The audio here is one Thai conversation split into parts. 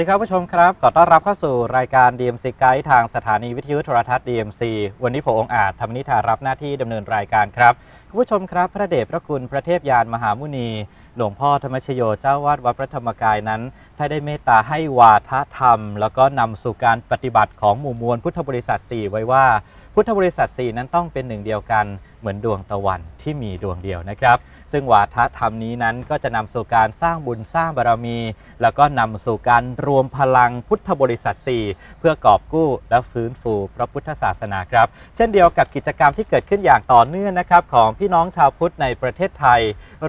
สวัสดีครับผู้ชมครับ ขอต้อนรับเข้าสู่รายการ DMC Guide ทางสถานีวิทยุโทรทัศน์ DMC วันนี้ผมองอาจธรรมนิธารับหน้าที่ดำเนินรายการครับคุณผู้ชมครับ พระเดชพระคุณพระเทพยานมหามุนี หลวงพ่อธรรมชโยเจ้าวาดวัดพระธรรมกายนั้นท่านได้เมตตาให้วาทธรรม แล้วก็นำสู่การปฏิบัติของหมู่มวลพุทธบริษัท4ไว้ว่า พุทธบริษัท4นั้นต้องเป็นหนึ่งเดียวกัน เหมือนดวงตะวันที่มีดวงเดียวนะครับ ซึ่งวาทธรรมนี้นั้นก็จะนำสู่การสร้างบุญสร้างบารมี แล้วก็นำสู่การรวมพลังพุทธบริษัท 4 เพื่อกอบกู้และฟื้นฟูพระพุทธศาสนาครับ เช่นเดียวกับกิจกรรมที่เกิดขึ้นอย่างต่อเนื่องนะครับของพี่น้องชาวพุทธในประเทศไทย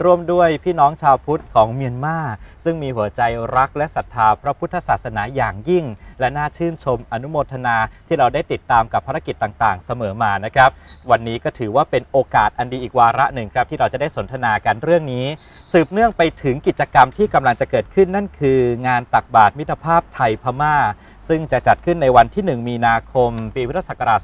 ร่วมด้วยพี่น้องชาวพุทธของเมียนมาซึ่งมีหัวใจรักและศรัทธาพระพุทธศาสนาอย่างยิ่ง และน่าชื่นชมอนุโมทนาที่เราได้ติดตามกับภารกิจต่างๆ เสมอมานะครับ วันนี้ก็ถือว่าเป็นโอกาสอันดีอีกวาระหนึ่งครับที่เราจะได้สนทนากันเรื่องนี้ สืบเนื่องไปถึงกิจกรรมที่กำลังจะเกิดขึ้นนั่นคือ งานตักบาตรมิตรภาพไทยพม่า ซึ่งจะจัดขึ้นในวันที่ 1 มีนาคม ปีพุทธศักราช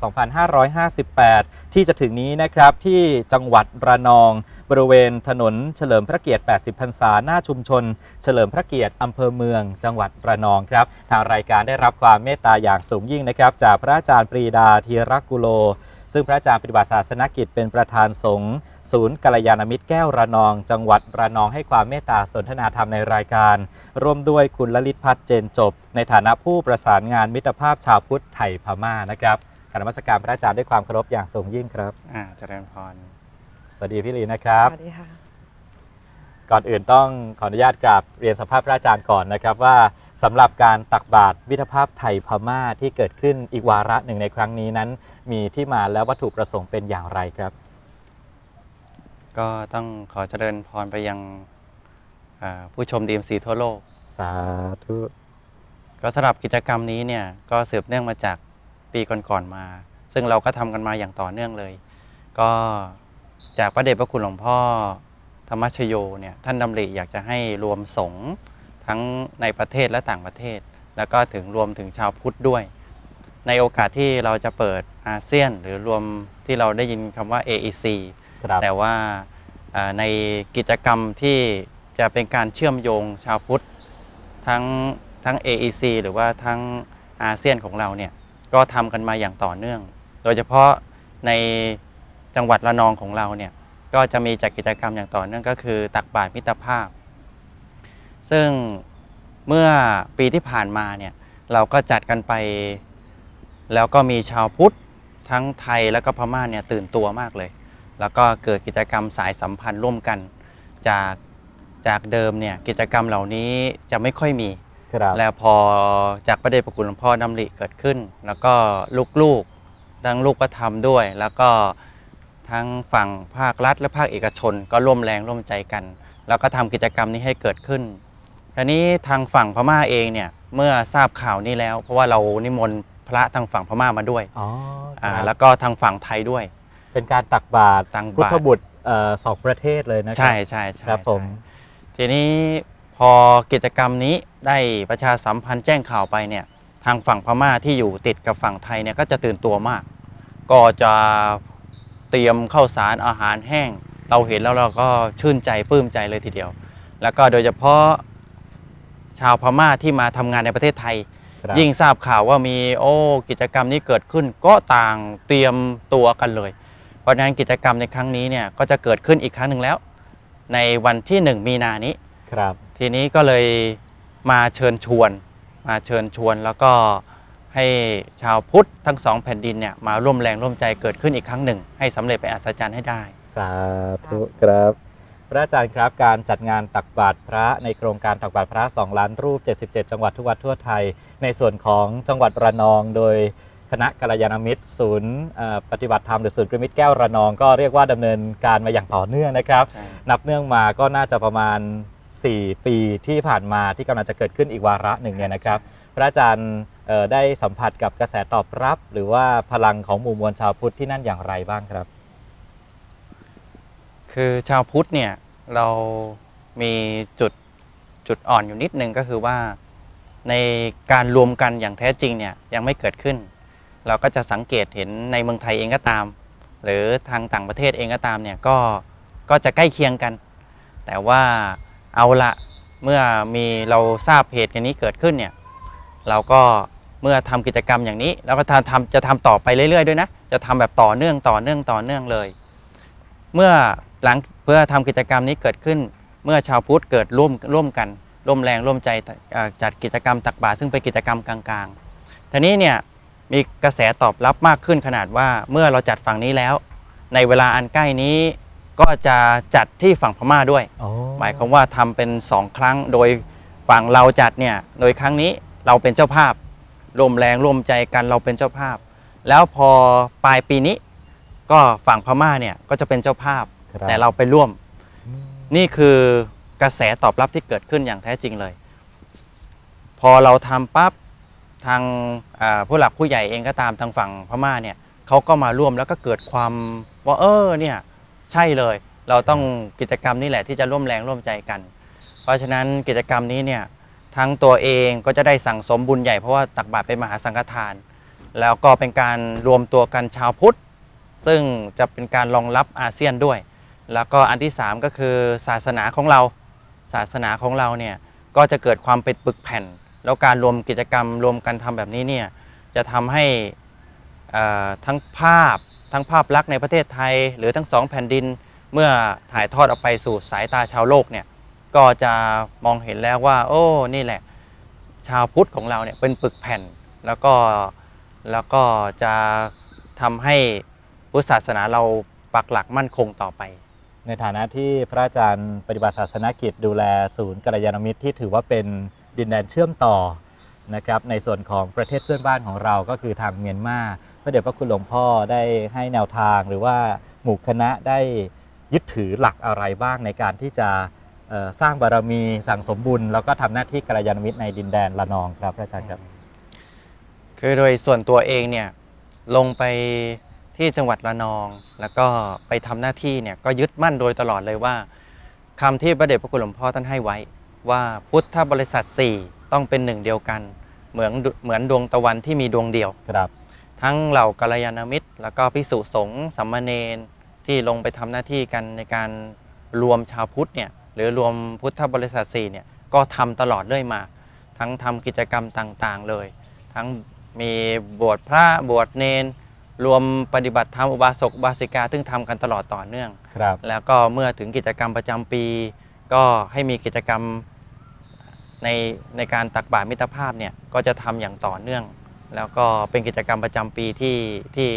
2558 ที่จะถึงนี้นะครับที่จังหวัดระนอง บริเวณถนนเฉลิมพระเกียรติ 80 พรรษาหน้าชุมชน เฉลิมพระเกียรติอำเภอเมือง จังหวัดระนองครับทางรายการได้รับความเมตตาอย่างสูงยิ่งนะครับ จากพระอาจารย์ปรีดาธีรกุโล ซึ่งพระอาจารย์ปฏิบัติศาสนกิจเป็นประธานสงฆ์ศูนย์กัลยาณมิตรแก้วระนอง จังหวัดระนองให้ความเมตตาสนทนาธรรมในรายการ ร่วมด้วยคุณลลิตพัฒน์เจนจบ ในฐานะผู้ประสานงานมิตรภาพชาวพุทธไทยพม่านะครับกรารนมัสการพระอาจารย์ด้วยความเคารพอย่างสูงยิ่งครับอ่าเจริญพรสวัสดีพี่ลีนะครับ สวัสดีค่ะ ก่อนอื่นต้องขออนุญาตกราบเรียนสัมภาษณ์พระอาจารย์ก่อนนะครับว่า สำหรับการตักบาตรมิตรภาพไทยพม่าที่เกิดขึ้นอีกวาระหนึ่งในครั้งนี้นั้น มีที่มาและวัตถุประสงค์เป็นอย่างไรครับ ก็ต้องขอเจริญพรไปยังอ่าผู้ชม DMC ทั่วโลก สาธุ ก็สำหรับกิจกรรมนี้เนี่ยก็สืบเนื่องมาจากปีก่อนๆมา ซึ่งเราก็ทำกันมาอย่างต่อเนื่องเลย ก็จากพระเดชพระคุณหลวงพ่อธรรมชโยเนี่ยท่านดำริอยากจะให้รวมสงฆ์ ทั้งในประเทศและต่างประเทศ แล้วก็ถึงรวมถึงชาวพุทธด้วย ในโอกาสที่เราจะเปิดอาเซียน หรือรวมที่เราได้ยินคำว่า AEC ครับแต่ว่าอ่าในกิจกรรมที่จะเป็นการเชื่อมโยงชาวพุทธทั้งทั้ง AEC หรือว่าทั้งอาเซียนของเราเนี่ยก็ทำกันมาอย่างต่อเนื่อง โดยเฉพาะในจังหวัดระนองของเราเนี่ยก็จะมีจัดกิจกรรมอย่างต่อเนื่องก็คือ ตักบาตรมิตรภาพ ซึ่งเมื่อปีที่ผ่านมาเนี่ยเราก็จัดกันไป แล้วก็มีชาวพุทธทั้งไทยแล้วก็พม่าเนี่ยตื่นตัวมากเลย แล้วก็เกิดกิจกรรมสายสัมพันธ์ร่วมกันจากจากเดิมเนี่ยกิจกรรมเหล่านี้จะไม่ค่อยมีครับแล้วพอจากประเดชพระคุณหลวงพ่อดำริเกิดขึ้น แล้วก็ลูกๆทั้งลูกก็ทำด้วย แล้วก็ทั้งฝั่งภาครัฐและภาคเอกชน ก็ร่วมแรงร่วมใจกัน แล้วก็ทำกิจกรรมนี้ให้เกิดขึ้น ทีนี้ทางฝั่งพม่าเองเนี่ยเมื่อทราบข่าวนี้แล้ว เพราะว่าเรานิมนต์พระทางฝั่งพม่ามาด้วยอ๋ออ่าครับแล้วก็ทางฝั่งไทยด้วย เป็นการตักบาตรตักบาตร พุทธบุตรเอ่อสองประเทศเลยนะครัใช่ใช่ใช่ครับผมใช่ ทีนี้พอกิจกรรมนี้ได้ประชาสัมพันธ์แจ้งข่าวไปเนี่ยทางฝั่งพม่าที่อยู่ติดกับฝั่งไทยเนี่ยก็จะตื่นตัวมาก ก็จะเตรียมข้าวสารอาหารแห้ง เราเห็นแล้วเราก็ชื่นใจปลื้มใจเลยทีเดียว แล้วก็โดยเฉพาะ ชาวพม่าที่มาทำงานในประเทศไทย ครับ ยิ่งทราบข่าวว่ามีโอ้กิจกรรมนี้เกิดขึ้นก็ต่างเตรียมตัวกันเลย เพราะฉะนั้นกิจกรรมในครั้งนี้เนี่ยก็จะเกิดขึ้นอีกครั้งหนึ่งแล้ว ในวันที่ 1 มีนานี้ ครับ ทีนี้ก็เลยมาเชิญชวน มาเชิญชวนแล้วก็ให้ชาวพุทธทั้งสองแผ่นดินเนี่ยมาร่วมแรงร่วมใจเกิดขึ้นอีกครั้งหนึ่ง ให้สำเร็จเป็นอัศจรรย์ให้ได้ สาธุครับ พระอาจารย์ครับการจัดงานตักบาตรพระในโครงการตักบาตรพระ 2 ล้านรูป 77 จังหวัดทุกวัดทั่วไทย ในส่วนของจังหวัดระนองโดยคณะกัลยาณมิตร ศูนย์เอ่อปฏิบัติธรรมหรือศูนย์กรมิตรแก้วระนองก็เรียกว่าดำเนินการมาอย่างต่อเนื่องนะครับใช่นับเนื่องมาก็น่าจะประมาณ 4 ปีที่ผ่านมาที่กำลังจะเกิดขึ้นอีกวาระหนึ่งเนี่ยนะครับ พระอาจารย์เอ่อได้สัมผัสกับกระแสตอบรับ หรือว่าพลังของหมู่มวลชาวพุทธที่นั่นอย่างไรบ้างครับ คือชาวพุทธเนี่ยเรามีจุดจุดอ่อนอยู่นิดนึงก็คือว่าในการรวมกันอย่างแท้จริงเนี่ยยังไม่เกิดขึ้น เราก็จะสังเกตเห็นในเมืองไทยเองก็ตาม หรือทางต่างประเทศเองก็ตามเนี่ยก็ก็จะใกล้เคียงกัน แต่ว่าเอาละเมื่อมีเราทราบเหตุกันนี้เกิดขึ้นเนี่ยเราก็เมื่อทำกิจกรรมอย่างนี้ แล้วก็ทำทำจะทำต่อไปเรื่อยๆด้วยนะ จะทำแบบต่อเนื่องต่อเนื่องต่อเนื่องเลย เมื่อหลังเพื่อทำกิจกรรมนี้เกิดขึ้น เมื่อชาวพุทธเกิดร่วมร่วมกันร่วมแรงร่วมใจอ่าจัดกิจกรรมตักบาตรซึ่งเป็นกิจกรรมกลางๆทีนี้เนี่ยมีกระแสตอบรับมากขึ้นขนาดว่าเมื่อเราจัดฝั่งนี้แล้ว ในเวลาอันใกล้นี้ก็จะจัดที่ฝั่งพม่าด้วย หมายความว่าทำเป็น2ครั้งโดยฝั่งเราจัดเนี่ยโดยครั้งนี้เราเป็นเจ้าภาพร่วมแรงร่วมใจกันเราเป็นเจ้าภาพ แล้วพอปลายปีนี้ ก็ฝั่งพม่าเนี่ยก็จะเป็นเจ้าภาพ ครับ แต่เราไปร่วมอืมนี่คือกระแสตอบรับที่เกิดขึ้นอย่างแท้จริงเลย พอเราทำปั๊บทางอ่าผู้หลักผู้ใหญ่เองก็ตามทางฝั่งพม่าเนี่ยเขาก็มาร่วมแล้วก็เกิดความว่าเออเนี่ยใช่เลย เราต้องกิจกรรมนี่แหละที่จะร่วมแรงร่วมใจกัน เพราะฉะนั้นกิจกรรมนี้เนี่ยทั้งตัวเองก็จะได้สั่งสมบุญใหญ่เพราะว่าตักบาตรเป็นมหาสังฆทาน แล้วก็เป็นการรวมตัวกันชาวพุทธ ซึ่งจะเป็นการรองรับอาเซียนด้วย แล้วก็อันที่ 3 ก็คือศาสนาของเราศาสนาของเราเนี่ยก็จะเกิดความเป็นปึกแผ่น แล้วการรวมกิจกรรมรวมกันทำแบบนี้เนี่ยจะทำให้ทั้งภาพทั้งภาพลักษณ์ในประเทศไทย หรือทั้งสองแผ่นดินเมื่อถ่ายทอดออกไปสู่สายตาชาวโลกเนี่ยก็จะมองเห็นแล้วว่า โอ้นี่แหละ ชาวพุทธของเราเนี่ยเป็นปึกแผ่น แล้วก็แล้วก็จะทำให้ พุทธศาสนาเราปักหลักมั่นคงต่อไป ในฐานะที่พระอาจารย์ปฏิบัติศาสนกิจดูแลศูนย์กัลยาณมิตรที่ถือว่าเป็นดินแดนเชื่อมต่อนะครับในส่วนของประเทศเพื่อนบ้านของเราก็คือทางเมียนมาพระเดชพระคุณหลวงพ่อได้ให้แนวทางหรือว่าหมู่คณะได้ยึดถือหลักอะไรบ้างในการที่จะสร้างบารมีสั่งสมบุญ แล้วก็ทำหน้าที่กัลยาณมิตรในดินแดนละนองครับพระอาจารย์ครับ คือโดยส่วนตัวเองเนี่ยลงไป ที่จังหวัดระนอง แล้วก็ไปทำหน้าที่เนี่ยก็ยึดมั่นโดยตลอดเลยว่าคำที่พระเดชพระคุณหลวงพ่อท่านให้ไว้ ว่าพุทธบริษัท 4 ต้องเป็นหนึ่งเดียวกัน เหมือนเหมือนดวงตะวันที่มีดวงเดียวครับทั้งเหล่ากัลยาณมิตร แล้วก็พิสุสงฆ์สัมมาเนนที่ลงไปทำหน้าที่กันในการรวมชาวพุทธเนี่ยหรือรวมพุทธบริษัท4เนี่ยก็ทำตลอดเรื่อยมา ทั้งทำกิจกรรมต่างๆเลย ทั้งมีบวชพระบวชเนน รวมปฏิบัติธรรมอุบาสกอุบาสิกาซึ่งทำกันตลอดต่อเนื่อง ครับ แล้วก็เมื่อถึงกิจกรรมประจำปี ก็ให้มีกิจกรรมในในการตักบาตรมิตรภาพเนี่ยก็จะทำอย่างต่อเนื่อง แล้วก็เป็นกิจกรรมประจำปีที่ที่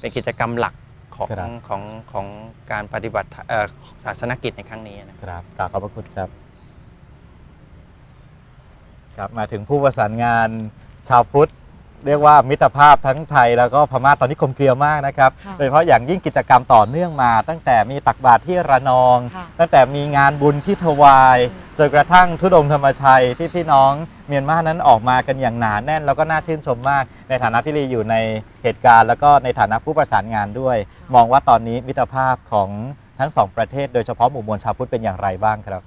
เป็นกิจกรรมหลักของครับ ของของการปฏิบัติเอ่อศาสนกิจในครั้งนี้นะครับ ครับกราบขอบพระคุณครับ ครับ มาถึงผู้ประสานงานชาวพุทธ เรียกว่ามิตรภาพทั้งไทยแล้วก็พม่าตอนนี้กลมเกลียวมากนะครับค่ะโดยเฉพาะอย่างยิ่งกิจกรรมต่อเนื่องมา ตั้งแต่มีตักบาตรที่ระนอง ค่ะตั้งแต่มีงานบุญที่ทวายจนกระทั่งทุดงค์ธรรมชัยที่พี่น้องเมียนมานั้นออกมากันอย่างหนาแน่น แล้วก็น่าชื่นชมมาก ในฐานะที่ลีอยู่ในเหตุการณ์ แล้วก็ในฐานะผู้ประสานงานด้วย มองว่าตอนนี้มิตรภาพของทั้งสองประเทศ โดยเฉพาะหมู่มวลชาวพุทธเป็นอย่างไรบ้างครับ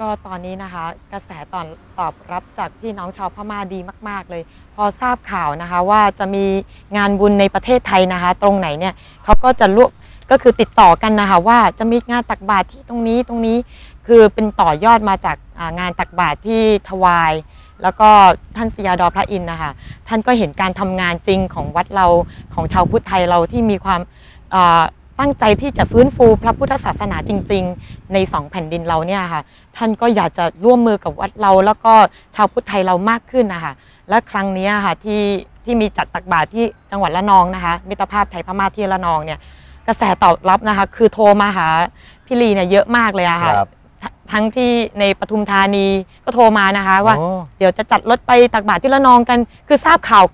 ก็ตอนนี้นะคะ กระแสตอนตอบรับจากพี่น้องชาวพม่าดีมาก ๆ เลย พอทราบข่าวนะคะว่าจะมีงานบุญในประเทศไทยนะคะ ตรงไหนเนี่ยเขาก็จะรวบก็คือติดต่อกันนะคะว่าจะมีงานตักบาตรที่ตรงนี้ตรงนี้คือเป็นต่อยอดมาจากงานตักบาตรที่ถวาย แล้วก็ท่านสยาดอพระอินนะคะท่านก็เห็นการทำงานจริงของวัดเราของชาวพุทธไทยเราที่มีความ ตั้งใจที่จะฟื้นฟูพระพุทธศาสนาจริง ๆ ในสองแผ่นดินเราเนี่ยค่ะ ท่านก็อยากจะร่วมมือกับวัดเรา แล้วก็ชาวพุทธไทยเรามากขึ้นนะคะและครั้งนี้ค่ะที่ที่มีจัดตักบาตรที่จังหวัดละนองนะคะ มิตรภาพไทยพม่าที่ละนองเนี่ยกระแสตอบรับนะคะ คือโทรมาหาพี่ลีเนี่ยเยอะมากเลยอะค่ะครับททั้งที่ในปทุมธานีก็โทรมานะคะ ว่าโอ้เดี๋ยวจะจัดรถไปตักบาตรที่ละนองกัน คือทราบข่าว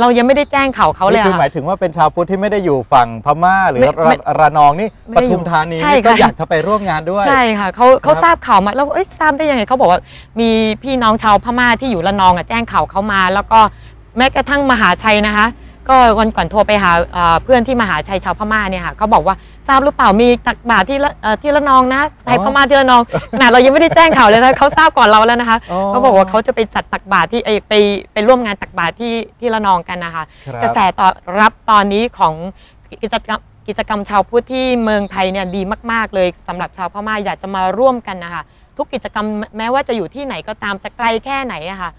เรายังไม่ได้แจ้งข่าวเขาเลยนี่คืออะหมาค่ะยถึงว่าเป็นชาวพุทธที่ไม่ได้อยู่ฝั่งพม่า หรือไม่ไม่ระระนองนี่ไม่ปได้อยู่ทุมธานีใช่นี่ก็ค่ะอยากจะไปร่วมงานด้วยใช่ค่ะเขาเขาครับทราบข่าวมาแล้วเอ้ยทราบได้ยังไงเขาบอกว่ามีพี่น้องชาวพม่าที่อยู่ละนองอะแจ้งข่าวเขามา แล้วก็แม้กระทั่งมหาชัยนะคะ ก็วันก่อนโทรไปหาเอ่อเพื่อนที่มหาชัยชาวพม่าเนี่ยค่ะเขาบอกว่าทราบหรือเปล่ามีตักบาตรที่ละเอ่อที่ละนองนะไทยพม่าที่ละนองขนาดเรายังไม่ได้แจ้งข่าวเลยนะเขาทราบก่อนเราแล้วนะคะอ๋อเขาบอกว่าเขาจะไปจัดตักบาตรที่เอ้ยไปไปร่วมงานตักบาตรที่ที่ละนองกันนะคะครับกระแสตอบรับตอนนี้ของกิจกรรมกิจกรรมชาวพุทธที่เมืองไทยเนี่ยดีมาก ๆ เลยสำหรับชาวพม่าอยากจะมาร่วมกันนะคะทุกกิจกรรมแม้ว่าจะอยู่ที่ไหนก็ตามจะไกลแค่ไหนอะค่ะ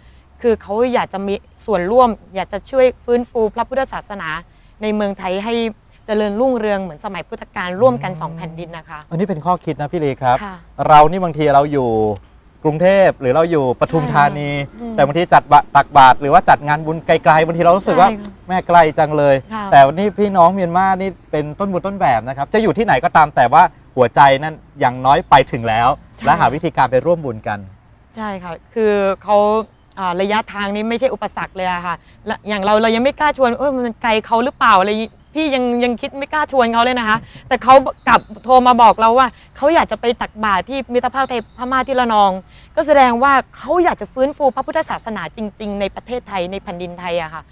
คือเขาอยากจะมีส่วนร่วม อยากจะช่วยฟื้นฟูพระพุทธศาสนาในเมืองไทยให้เจริญรุ่งเรืองเหมือนสมัยพุทธกาลร่วมกันสองแผ่นดินนะคะ อันนี้เป็นข้อคิดนะพี่ลีครับ ค่ะเรานี่บางทีเราอยู่กรุงเทพหรือเราอยู่ปทุมธานี อืมแต่บางทีจัดบะตักบาตรหรือว่าจัดงานบุญไกลๆบางทีเรารู้สึกว่าใช่ค่ะแม่ไกลจังเลย ค่ะ แต่วันนี้พี่น้องเมียนมานี่เป็นต้นบุญต้นแบบนะครับ จะอยู่ที่ไหนก็ตามแต่ว่าหัวใจนั้นอย่างน้อยไปถึงแล้วใช่และหาวิธีการไปร่วมบุญกัน ใช่ค่ะ คือเขาอ่า ระยะทางนี้ไม่ใช่อุปสรรคเลยอะค่ะ อย่างเราเรายังไม่กล้าชวนเออมันไกลเขาหรือเปล่าอะไรพี่ยังยังคิดไม่กล้าชวนเขาเลยนะคะ แต่เขากลับโทรมาบอกเราว่าเขาอยากจะไปตักบาตรที่มิตรภาพไทยพม่าที่ระนอง ก็แสดงว่าเขาอยากจะฟื้นฟูพระพุทธศาสนาจริง ๆ ในประเทศไทยในแผ่นดินไทยอะค่ะ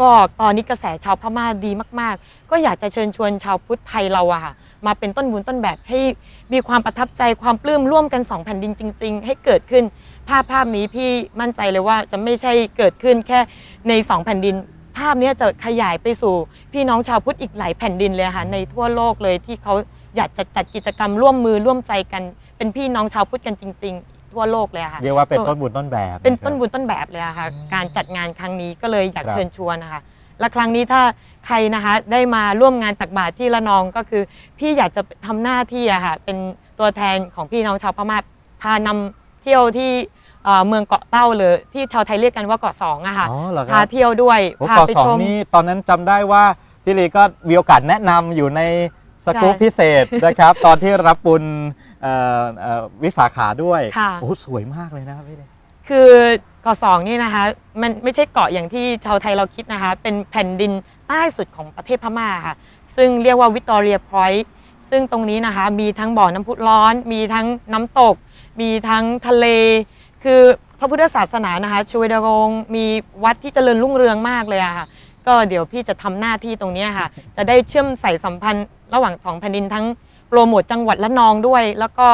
ก็ตอนนี้กระแสชาวพม่าดีมาก ๆ ก็อยากจะเชิญชวนชาวพุทธไทยเราอะค่ะ มาเป็นต้นบุญต้นแบบให้มีความประทับใจความปลื้มร่วมกันสองแผ่นดินจริง ๆ ให้เกิดขึ้นภาพภาพนี้พี่มั่นใจเลยว่าจะไม่ใช่เกิดขึ้นแค่ในสองแผ่นดิน ภาพเนี้ยจะขยายไปสู่ พี่น้องชาวพุทธอีกหลายแผ่นดินเลยค่ะในทั่วโลกเลยที่เขาอยากจะจัดกิจกรรมร่วมมือร่วมใจกัน เป็นพี่น้องชาวพุทธกันจริง ๆ ทั่วโลกเลยอะค่ะเรียกว่าเป็นต้นบุญต้นแบบ เป็นต้นนะครับบุญต้นแบบเลยอะค่ะอืมการจัดงานครั้งนี้ก็เลยอยากครับเชิญชวนนะคะ และครั้งนี้ถ้าใครนะคะได้มาร่วมงานตักบาตรที่ละนองก็คือ พี่อยากจะทำหน้าที่อะค่ะเป็นตัวแทนของพี่น้องชาวพม่าพานำเที่ยวที่เอ่อเมืองเกาะเต้าหรือที่ชาวไทยเรียกกันว่าเกาะสองอะค่ะอ๋อเหรอคพารับเที่ยวด้วยโอ้พาเกาะไปสอชงมนี่ตอนนั้นจำได้ว่าพี่ลีก็มีโอกาสแนะนำอยู่ในสกู๊ปใช่พิเศษนะครับ ตอนที่รับบุญเอ่อเอ่อวิสาขาด้วยค่ะโอ้สวยมากเลยนะครับพี่ลี คือเกาะสองนี่นะคะ มันไม่ใช่เกาะอย่างที่ชาวไทยเราคิดนะคะ เป็นแผ่นดินใต้สุดของประเทศพม่าค่ะ ซึ่งเรียกว่าวิกตอเรียพอยต์ซึ่งตรงนี้นะคะมีทั้งบ่อน้ำพุร้อน มีทั้งน้ำตก มีทั้งทะเล คือพระพุทธศาสนานะคะชเวดากงมีวัดที่เจริญรุ่งเรืองมากเลยอะค่ะ ก็เดี๋ยวพี่จะทำหน้าที่ตรงนี้ค่ะ จะได้เชื่อมใส่สัมพันธ์ระหว่างสองแผ่นดินทั้งโปรโมทจังหวัดละนองด้วย แล้วก็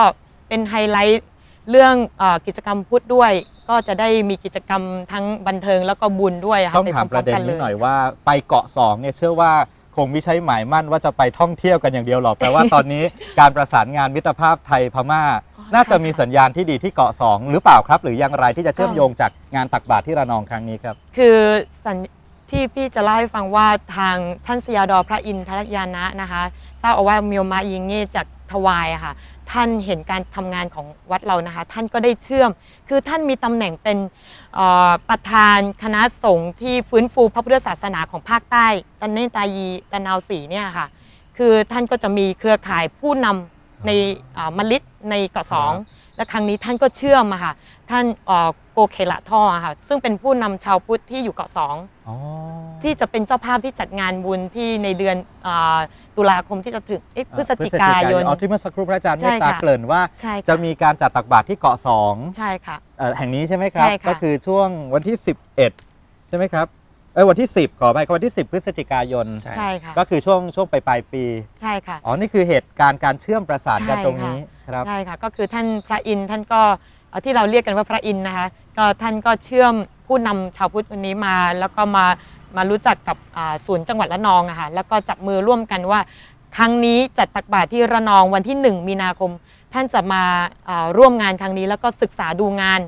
เป็นไฮไลท์เรื่องอกิจกรรมพุทธด้วย ก็จะได้มีกิจกรรมทั้งบันเทิงแล้วก็บุญด้วยค่ะต้องไปถามพปร้อระมเด็ๆนกันเลนี้ยหน่อยว่าไปเกาะสองเนี่ยเชื่อว่าคงไม่ใช่หมายมั่นว่าจะไปท่องเที่ยวกันอย่างเดียวหรอกแปลว่าตอนนี้การประสานงานมิตรภาพไทยพม่าอ๋อน่าจะใช่มีค่ะสัญญาณที่ดีที่เกาะสองหรือเปล่าครับ หรืออย่างไรที่จะเชื่อมโยงจากงานตักบาตรที่ระนองครั้งนี้ครับ คือสัญที่พี่จะเล่าให้ฟังว่าทางท่านสยาดอพระอินทรยานะนะคะ เจ้าอาวาสเมียวมายิงเง่จากทวายอะค่ะ ท่านเห็นการทำงานของวัดเรานะคะ ท่านก็ได้เชื่อม คือท่านมีตำแหน่งเป็นประธานคณะสงฆ์ที่ฟื้นฟูพระพุทธศาสนาของภาคใต้ตันเนตายีตะนาวสีเนี่ยค่ะ คือท่านก็จะมีเครือข่ายผู้นำในมลิตในเกาะสอง และครั้งนี้ท่านก็เชื่อมอะค่ะ ท่านเอ่อโกเคละท่ออะค่ะ ซึ่งเป็นผู้นำชาวพุทธที่อยู่เกาะสองอ๋อที่จะเป็นเจ้าภาพที่จัดงานบุญที่ในเดือนอาตุลาคมที่จะถึงเอ๊ะพฤศจิกายนอ๋อที่เมื่อสักครู่พระอาจารย์ใช่เมตตาค่ะเกริ่นว่าใช่ค่จะมีการจัดตักบาตรที่เกาะสองใช่ค่ะเอ่อแห่งนี้ใช่ไหมครับใช่ค่ะก็คือช่วงวันที่ 11 ใช่ไหมครับ เออวันที่ 10 ขอไปวันที่ 10 พฤศจิกายนใช่ใช่ค่ะ ก็คือช่วงช่วงปลายปลายปี ใช่ค่ะ อ๋อ นี่คือเหตุการณ์การเชื่อมประสานกันใช่ตรงค่ะนี้ครับ ใช่ค่ะ ก็คือท่านพระอินทร์ท่านก็เอ่อที่เราเรียกกันว่าพระอินทร์นะคะ ก็ท่านก็เชื่อมผู้นำชาวพุทธคนนี้มา แล้วก็มามารู้จักกับอ่าศูนย์จังหวัดระนองอะค่ะ แล้วก็จับมือร่วมกันว่า ครั้งนี้จัดตักบาตรที่ระนองวันที่ 1 มีนาคม ท่านจะมาอ่าร่วมงานครั้งนี้แล้วก็ศึกษาดูงาน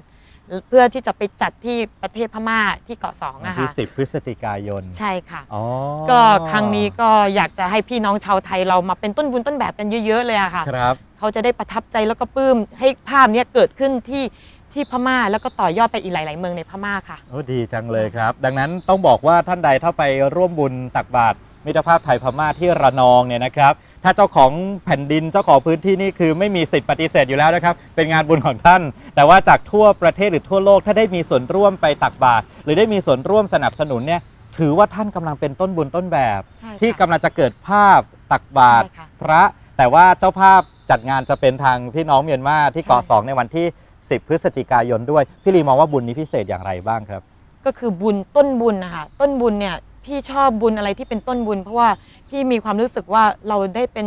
เพื่อที่จะไปจัดที่ประเทศพม่าที่เกาะสองวันอะที่ค่ะ 10 พฤศจิกายนใช่ค่ะ อ๋อก็ครั้งนี้ก็อยากจะให้พี่น้องชาวไทยเรามาเป็นต้นบุญต้นแบบกันเยอะ ๆ เลยอะค่ะ ครับ เขาจะได้ประทับใจแล้วก็ปลื้มให้ภาพเนี้ยเกิดขึ้นที่ที่พม่าแล้วก็ต่อยอดไปอีกหลาย ๆ เมืองในพม่าค่ะ โอ้ดีจังเลยครับ ดังนั้นต้องบอกว่าท่านใดถ้าไปร่วมบุญตักบาตรมิตรภาพไทยพม่าที่ระนองเนี่ยนะครับ ถ้าเจ้าของแผ่นดินเจ้าของพื้นที่นี่คือไม่มีสิทธิ์ปฏิเสธอยู่แล้วนะครับ เป็นงานบุญของท่าน แต่ว่าจากทั่วประเทศหรือทั่วโลกถ้าได้มีส่วนร่วมไปตักบาตรหรือได้มีส่วนร่วมสนับสนุนเนี่ยถือว่าท่านกำลังเป็นต้นบุญต้นแบบใช่ค่ะที่กำลังจะเกิดภาพตักบาตรใช่ค่ะพระ แต่ว่าเจ้าภาพจัดงานจะเป็นทางพี่น้องเมียนมาที่ใช่เกาะสองในวันที่ 10 พฤศจิกายนด้วย พี่ลีมองว่าบุญนี้พิเศษอย่างไรบ้างครับ ก็คือบุญต้นบุญนะคะต้นบุญเนี่ย พี่ชอบบุญอะไรที่เป็นต้นบุญ เพราะว่าพี่มีความรู้สึกว่าเราได้เป็น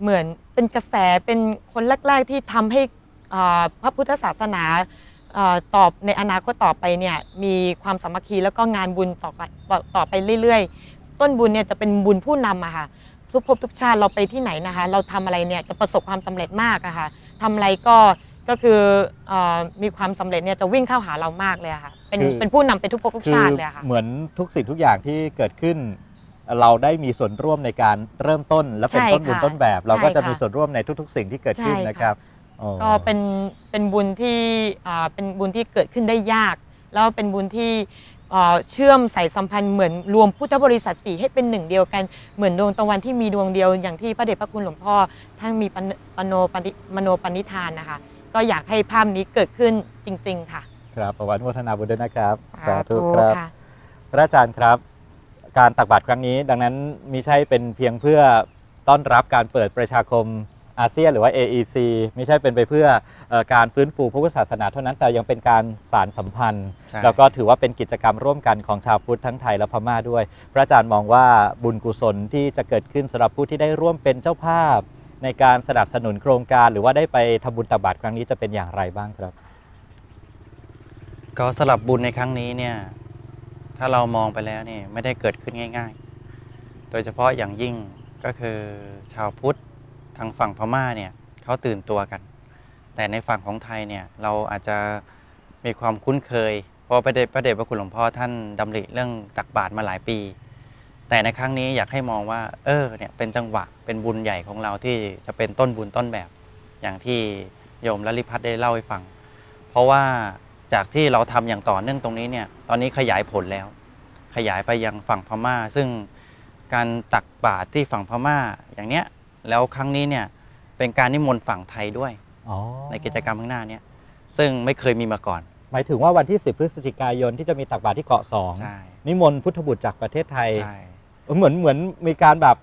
เหมือนเป็นกระแสเป็นคนแรก ๆ ที่ทำให้อ่าพระพุทธศาสนาอ่าตอบในอนาคตต่อไปเนี่ยมีความสามัคคีแล้วก็งานบุญต่อไปต่อไปเรื่อย ๆ ต้นบุญเนี่ยจะเป็นบุญผู้นำอะค่ะทุกภพทุกชาติเราไปที่ไหนนะคะ เราทำอะไรเนี่ยจะประสบความสำเร็จมากอะค่ะทำอะไรก็ก็คือเออมีความสำเร็จเนี่ยจะวิ่งเข้าหาเรามากเลยอะค่ะ เป็นคือ เป็นผู้นำเป็นทุกภพทุกคือชาติเลยอะค่ะ เหมือนทุกสิ่งทุกอย่างที่เกิดขึ้น เราได้มีส่วนร่วมในการเริ่มต้นและเป็นใช่ต้นบุญค่ะต้นแบบ เราก็ใช่จะค่ะมีส่วนร่วมในทุก ๆ สิ่งที่เกิดขึ้นใช่ค่ะ นะครับอ๋อ ก็เป็นเป็นบุญที่อ่าเป็นบุญที่เกิดขึ้นได้ยาก แล้วเป็นบุญที่อ่าเชื่อมสายสัมพันธ์เหมือนรวมพุทธบริษัทสี่ให้เป็นหนึ่งเดียวกันเหมือนดวงตะวันที่มีดวงเดียว อย่างที่พระเดชพระคุณหลวงพ่อท่านมีปณปโนปณิมโนปณิธานนะคะ ก็อยากให้ภาพนี้เกิดขึ้นจริง ๆ ค่ะ ครับประวัติโมทนาบุญด้วยนะครับสาธุครับค่ะพระอาจารย์ครับ การตักบาตรครั้งนี้ ดังนั้นมิใช่เป็นเพียงเพื่อต้อนรับการเปิดประชาคมอาเซียนหรือว่า AEC ไม่ใช่เป็นไปเพื่อเอ่อการฟื้นฟูพระพุทธศาสนาเท่านั้นแต่ยังเป็นการสารสัมพันธ์ใช่แล้วก็ถือว่าเป็นกิจกรรมร่วมกันของชาวพุทธทั้งไทยและพม่าด้วย พระอาจารย์มองว่าบุญกุศลที่จะเกิดขึ้นสำหรับผู้ที่ได้ร่วมเป็นเจ้าภาพ ในการสนับสนุนโครงการ หรือว่าได้ไปทำบุญตักบาตรครั้งนี้จะเป็นอย่างไรบ้างครับ ก็สลับบุญในครั้งนี้เนี่ย ถ้าเรามองไปแล้วเนี่ยไม่ได้เกิดขึ้นง่าย ๆ โดยเฉพาะอย่างยิ่งก็คือชาวพุทธทางฝั่งพม่าเนี่ยเขาตื่นตัวกัน แต่ในฝั่งของไทยเนี่ยเราอาจจะมีความคุ้นเคย เพราะพระเดชพระเดชพระคุณหลวงพ่อท่านดำริเรื่องตักบาตรมาหลายปี แต่ในครั้งนี้อยากให้มองว่า เออเนี่ยเป็นจังหวะเป็นบุญใหญ่ของเราที่จะเป็นต้นบุญต้นแบบ อย่างที่โยมลลิพัฒน์ได้เล่าให้ฟัง เพราะว่า จากที่เราทำอย่างต่อเนื่องตรงนี้เนี่ยตอนนี้ขยายผลแล้ว ขยายไปยังฝั่งพม่า ซึ่งการตักบาตรที่ฝั่งพม่าอย่างเนี้ยแล้วครั้งนี้เนี่ยเป็นการนิมนต์ฝั่งไทยด้วยอ๋อในกิจกรรมข้างหน้าเนี้ยซึ่งไม่เคยมีมาก่อน หมายถึงว่าวันที่ 10 พฤศจิกายนที่จะมีตักบาตรที่เกาะสองใช่นิมนต์พุทธบุตรจากประเทศไทยใช่เหมือนเหมือนมีการแบบ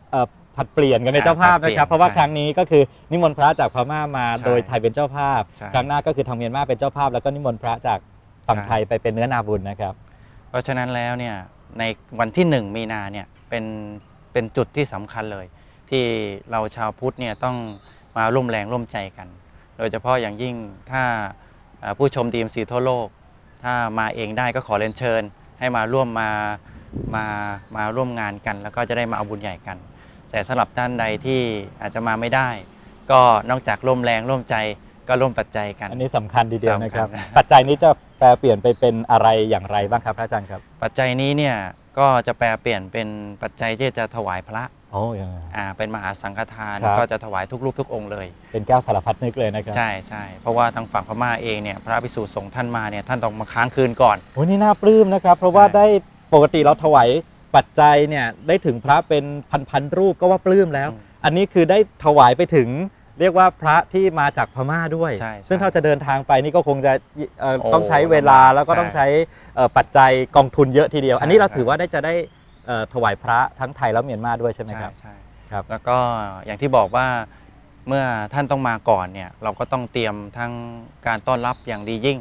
เอ่อผัดเปลี่ยนกันในอ่าเจ้าภาพผลัดเปลี่นะยนครับ เพราะว่าใช่ครั้งนี้ก็คือนิมนต์พระจากพม่ามาใช่โดยไทยเป็นเจ้าภาพใช่ครั้งหน้าก็คือทางเมียนมาเป็นเจ้าภาพ แล้วก็นิมนต์พระจากฝั่งใช่ไทยไปเป็นเนื้อนาบุญนะครับ เพราะฉะนั้นแล้วเนี่ยในวันที่หนึ่งมีนาเนี่ยเป็นเป็นจุดที่สำคัญเลย ที่เราชาวพุทธเนี่ยต้องมาร่วมแรงร่วมใจกัน โดยเฉพาะอย่างยิ่งถ้าเอ่อผู้ชมดีมซีทั่วโลก ถ้ามาเองได้ก็ขอเรียนเชิญ ให้มาร่วมมามามาร่วมงานกัน แล้วก็จะได้มาเอาบุญใหญ่กัน แต่สำหรับท่านใดที่อาจจะมาไม่ได้ ก็นอกจากร่วมแรงร่วมใจก็ร่วมปัจจัยกัน อันนี้สำคัญทีเดียวนะครับ สำคัญ ปัจจัยนี้จะแปลเปลี่ยนไปเป็นอะไรอย่างไรบ้างครับพระอาจารย์ครับปัจจัยนี้เนี่ยก็จะแปลเปลี่ยนเป็นปัจจัยที่จะถวายพระโอ้ยังไง อ่าเป็นมหาสังฆทานครับ ก็จะถวายทุกรูปทุกองค์เลย เป็นแก้วสารพัดนึกเลยนะครับใช่ใช่เพราะว่าทางฝั่งพม่าเองเนี่ยพระภิกษุสงฆ์ท่านมาเนี่ยท่านต้องมาค้างคืนก่อน โอ้นี่น่าปลื้มนะครับ เพราะว่าใช่ ได้ปกติเราถวาย ปัจจัยเนี่ยได้ถึงพระเป็นพันๆรูปก็ว่าปลื้มแล้ว อันนี้คือได้ถวายไปถึงเรียกว่าพระที่มาจากพม่าด้วย ใช่ใช่ซึ่งถ้าจะเดินทางไปนี่ก็คงจะเอ่อโอ้ต้องใช้เวลาลำบากแล้วก็ใช่ต้องใช้เอ่อปัจจัยกองทุนเยอะทีเดียว ใช่ อันนี้เราใช่ถือว่าได้จะได้เอ่อถวายพระทั้งไทยและเมียนมาด้วยใช่ไหมใช่ครับ ใช่ครับ แล้วก็อย่างที่บอกว่าเมื่อท่านต้องมาก่อนเนี่ยเราก็ต้องเตรียมทั้งการต้อนรับอย่างดียิ่ง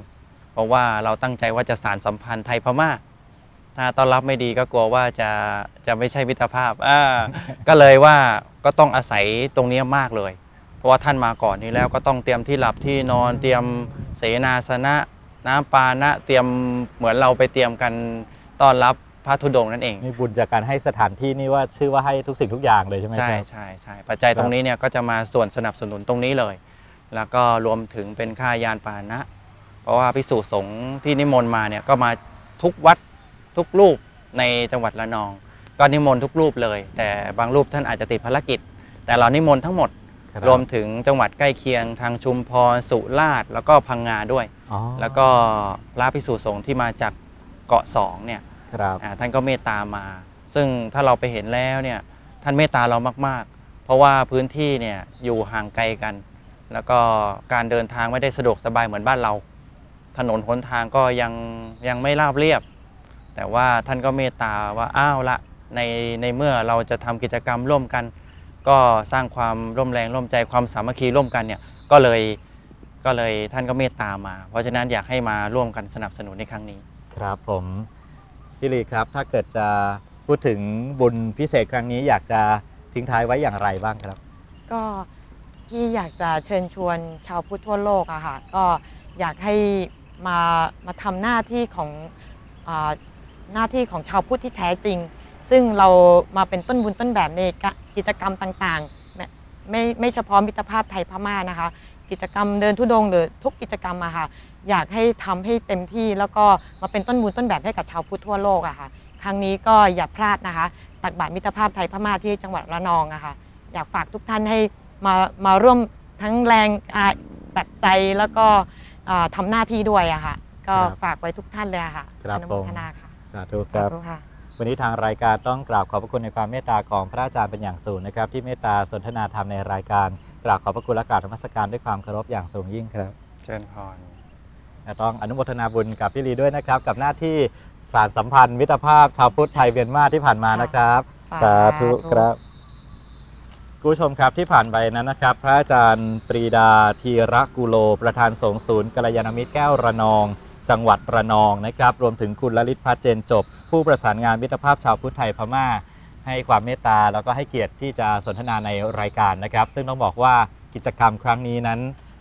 เพราะว่าเราตั้งใจว่าจะสารสัมพันธ์ไทยพม่า ถ้าต้อนรับไม่ดีก็กลัวว่าจะจะไม่ใช่มิตรภาพอ่าก็เลยว่าก็ต้องอาศัยตรงนี้มากเลย เพราะว่าท่านมาก่อนนี้แล้วก็ต้องเตรียมที่หลับที่นอนเตรียมเสนาสนะ น้ำปานะเตรียมเหมือนเราไปเตรียมกันต้อนรับพระธุดงค์นั่นเองนี่บุญจากการให้สถานที่นี่ว่าชื่อว่าให้ทุกสิ่งทุกอย่างเลยใช่ไหมคใช่รับใช่ใช่ปัจจัยตรงนี้เนี่ยก็จะมาส่วนสนับสนุนตรงนี้เลย แล้วก็รวมถึงเป็นค่ายานปาหนะ เพราะว่าพิสูจสงฆ์ที่นิมนต์มาเนี่ยก็มาทุกวัด ทุกรูปในจังหวัดระนอง ก็นิมนต์ทุกรูปเลย แต่บางรูปท่านอาจจะติดภารกิจ แต่เรานิมนต์ทั้งหมดครับรวมถึงจังหวัดใกล้เคียงทางชุมพรสุราษฎร์แล้วก็พังงาด้วยอ๋อแล้วก็พระพิสูจสงฆ์ที่มาจากเกาะสองเนี่ยครับอ่าท่านก็เมตตามา ซึ่งถ้าเราไปเห็นแล้วเนี่ยท่านเมตตาเรามาก ๆ เพราะว่าพื้นที่เนี่ยอยู่ห่างไกลกัน แล้วก็การเดินทางไม่ได้สะดวกสบายเหมือนบ้านเรา ถนนหนทางก็ยังยังไม่ราบเรียบ แต่ว่าท่านก็เมตตาว่าอ้าวละในในเมื่อเราจะทำกิจกรรมร่วมกัน ก็สร้างความร่วมแรงร่วมใจความสามัคคีร่วมกันเนี่ยก็เลยก็เลยท่านก็เมตตามา เพราะฉะนั้นอยากให้มาร่วมกันสนับสนุนในครั้งนี้ ครับผมพี่ลีครับ ถ้าเกิดจะพูดถึงบุญพิเศษครั้งนี้ อยากจะทิ้งท้ายไว้อย่างไรบ้างครับ ก็พี่อยากจะเชิญชวนชาวพุทธทั่วโลกอะค่ะก็อยากให้มามาทำหน้าที่ของอา หน้าที่ของชาวพุทธที่แท้จริง ซึ่งเรามาเป็นต้นบุญต้นแบบในกะกิจกรรมต่างๆไม่ไม่ไม่เฉพาะมิตรภาพไทยพม่านะคะ กิจกรรมเดินทุดงค์หรือทุกกิจกรรมอะค่ะ อยากให้ทำให้เต็มที่แล้วก็มาเป็นต้นบุญต้นแบบให้กับชาวพุทธทั่วโลกอะค่ะ ครั้งนี้ก็อย่าพลาดนะคะ ตักบาตรมิตรภาพไทยพม่าที่จังหวัดระนองอะค่ะ อยากฝากทุกท่านให้มามาร่วมทั้งแรงอ่าปัจจัยแล้วก็อ่าทำหน้าที่ด้วยอะค่ะ ก็ครับฝากไว้ทุกท่านเลยอะค่ะครับอนุโมทนาค่ะ สาธุครับ สาธุค่ะ วันนี้ทางรายการต้องกราบขอบพระคุณในความเมตตาของพระอาจารย์เป็นอย่างสูงนะครับ ที่เมตตาสนทนาธรรมในรายการกราบขอบพระคุณและกราบธรรมสการด้วยความเคารพอย่างสูงยิ่งครับเชิญพรและต้องอนุโมทนาบุญกับพี่ลีด้วยนะครับ กับหน้าที่สารสัมพันธ์มิตรภาพชาวพุทธไทยเมียนมาที่ผ่านมานะครับ สาสาธุธุครับคุณผู้ชมครับที่ผ่านไปนั้นนะครับ พระอาจารย์ปรีดาธีระกุโล ประธานสงฆ์ศูนย์กัลยาณมิตรแก้วระนอง จังหวัดระนองนะครับ รวมถึงคุณลลิตพัฒน์เจนจบ ผู้ประสานงานมิตรภาพชาวพุทธไทยพม่า ให้ความเมตตาแล้วก็ให้เกียรติที่จะสนทนาในรายการนะครับ ซึ่งต้องบอกว่ากิจกรรมครั้งนี้นั้น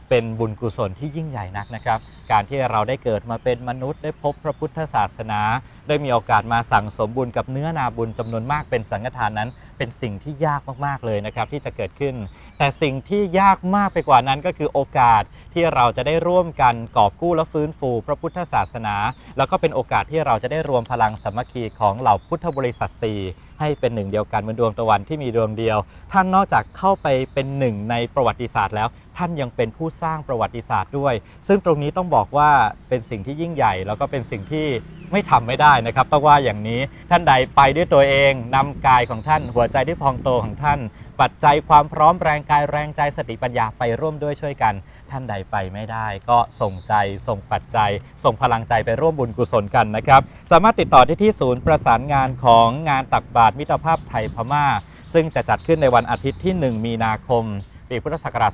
เป็นบุญกุศลที่ยิ่งใหญ่นักนะครับ การที่เราได้เกิดมาเป็นมนุษย์ได้พบพระพุทธศาสนา ได้มีโอกาสมาสั่งสมบุญกับเนื้อนาบุญจำนวนมากเป็นสังฆทานนั้น เป็นสิ่งที่ยากมากๆเลยนะครับที่จะเกิดขึ้น แต่สิ่งที่ยากมากไปกว่านั้นก็คือโอกาสที่เราจะได้ร่วมกันกอบกู้และฟื้นฟู พระพุทธศาสนา แล้วก็เป็นโอกาสที่เราจะได้รวมพลังสามัคคีของเหล่าพุทธบริษัทสี่ให้เป็นหนึ่งเดียวกันเหมือนดวงตะวันที่มีดวงเดียว ท่านนอกจากเข้าไปเป็นหนึ่งในประวัติศาสตร์แล้ว ท่านยังเป็นผู้สร้างประวัติศาสตร์ด้วย ซึ่งตรงนี้ต้องบอกว่าเป็นสิ่งที่ยิ่งใหญ่ แล้วก็เป็นสิ่งที่ ไม่ทำไม่ได้นะครับต้องว่าอย่างนี้ท่านใดไปด้วยตัวเองนำกายของท่าน หัวใจที่พองโตของท่าน ปัจจัยความพร้อมแรงกายแรงใจสติปัญญาไปร่วมด้วยช่วยกัน ท่านใดไปไม่ได้ ก็ส่งใจส่งปัจจัย ส่งพลังใจไปร่วมบุญกุศลกันนะครับสามารถติดต่อได้ที่ศูนย์ประสานงานของงานตักบาตรมิตรภาพไทยพม่า ซึ่งจะจัดขึ้นในวันอาทิตย์ที่ 1 มีนาคมปีพุทธศักราช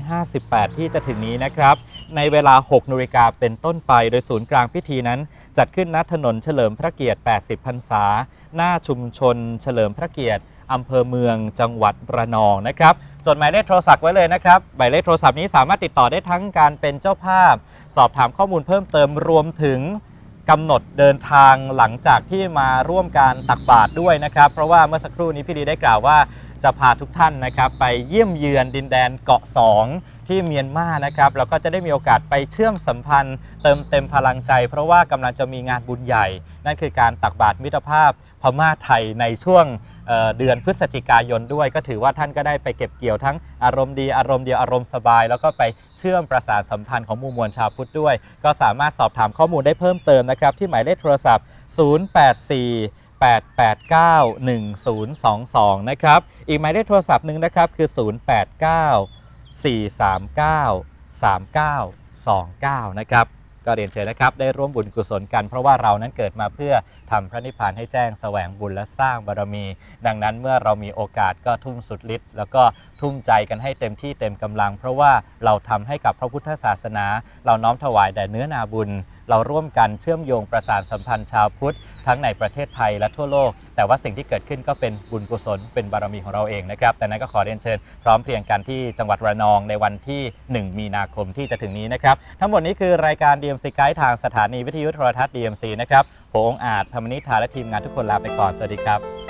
2558 ที่จะถึงนี้นะครับ ในเวลา 6นาฬิกาเป็นต้นไป โดยศูนย์กลางพิธีนั้น จัดขึ้นณถนนเฉลิมพระเกียรติ 80 พรรษา หน้าชุมชนเฉลิมพระเกียรติอำเภอเมืองจังหวัดระนองนะครับจดหมายเลขโทรศัพท์ไว้เลยนะครับหมายเลขโทรศัพท์นี้สามารถติดต่อได้ทั้งการเป็นเจ้าภาพ สอบถามข้อมูลเพิ่มเติมรวมถึงกำหนดเดินทางหลังจากที่มาร่วมการตักบาตรด้วยนะครับ เพราะว่าเมื่อสักครู่นี้พี่ดีได้กล่าวว่าจะพาทุกท่านนะครับ ไปเยี่ยมเยือนดินแดนเกาะ 2 ที่เมียนมานะครับแล้วก็จะได้มีโอกาสไปเชื่อมสัมพันธ์ เติมเต็มพลังใจ เพราะว่ากำลังจะมีงานบุญใหญ่ นั่นคือการตักบาตรมิตรภาพพม่าไทยในช่วงเเดือนพฤศจิกายนด้วย ก็ถือว่าท่านก็ได้ไปเก็บเกี่ยวทั้งอารมณ์ดีอารมณ์เดียวอารมณ์สบาย แล้วก็ไปเชื่อมประสานสัมพันธ์ของหมู่มวลชาวพุทธด้วย ก็สามารถสอบถามข้อมูลได้เพิ่มเติมนะครับ ที่หมายเลขโทรศัพท์ 084 889 1022 นะครับ อีกหมายเลขโทรศัพท์หนึ่งนะครับคือ 089 439 3929นะครับ ก็เรียนเชิญนะครับ ได้ร่วมบุญกุศลกัน เพราะว่าเรานั้นเกิดมาเพื่อทำพระนิพพานให้แจ้งแสวงบุญและสร้างบารมี ดังนั้นเมื่อเรามีโอกาสก็ทุ่มสุดฤทธิ์แล้วก็ทุ่มใจกันให้เต็มที่เต็มกำลัง เพราะว่าเราทำให้กับพระพุทธศาสนา เราน้อมถวายแด่เนื้อนาบุญ เราร่วมกันเชื่อมโยงประสานสัมพันธ์ชาวพุทธ ทั้งในประเทศไทยและทั่วโลก แต่ว่าสิ่งที่เกิดขึ้นก็เป็นบุญกุศลเป็นบารมีของเราเองนะครับแต่นั้นก็ขอเรียนเชิญพร้อมเพรียงกันที่จังหวัดระนองในวันที่ 1 มีนาคมที่จะถึงนี้นะครับทั้งหมดนี้คือรายการ DMC Guide ทางสถานีวิทยุโทรทัศน์ DMC นะครับผมองอาจธรรมนิธาและทีมงานทุกคนลาไปก่อนสวัสดีครับ